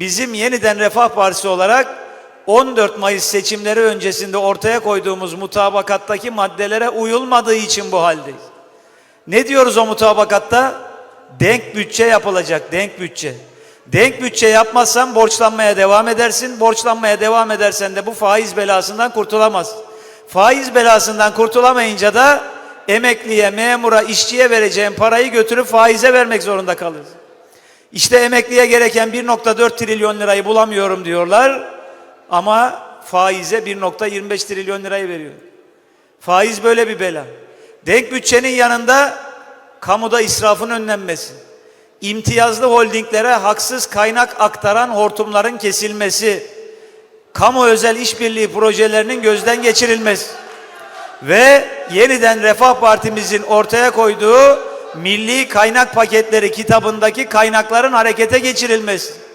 bizim yeniden Refah Partisi olarak 14 Mayıs seçimleri öncesinde ortaya koyduğumuz mutabakattaki maddelere uyulmadığı için bu haldeyiz. Ne diyoruz o mutabakatta? Denk bütçe yapılacak, denk bütçe. Denk bütçe yapmazsan borçlanmaya devam edersin. Borçlanmaya devam edersen de bu faiz belasından kurtulamaz. Faiz belasından kurtulamayınca da emekliye, memura, işçiye vereceğin parayı götürüp faize vermek zorunda kalırız. İşte emekliye gereken 1.4 trilyon lirayı bulamıyorum diyorlar ama faize 1.25 trilyon lirayı veriyor. Faiz böyle bir bela. Denk bütçenin yanında kamuda israfın önlenmesi, imtiyazlı holdinglere haksız kaynak aktaran hortumların kesilmesi, kamu özel işbirliği projelerinin gözden geçirilmesi ve yeniden Refah Partimizin ortaya koyduğu Milli Kaynak Paketleri kitabındaki kaynakların harekete geçirilmesi.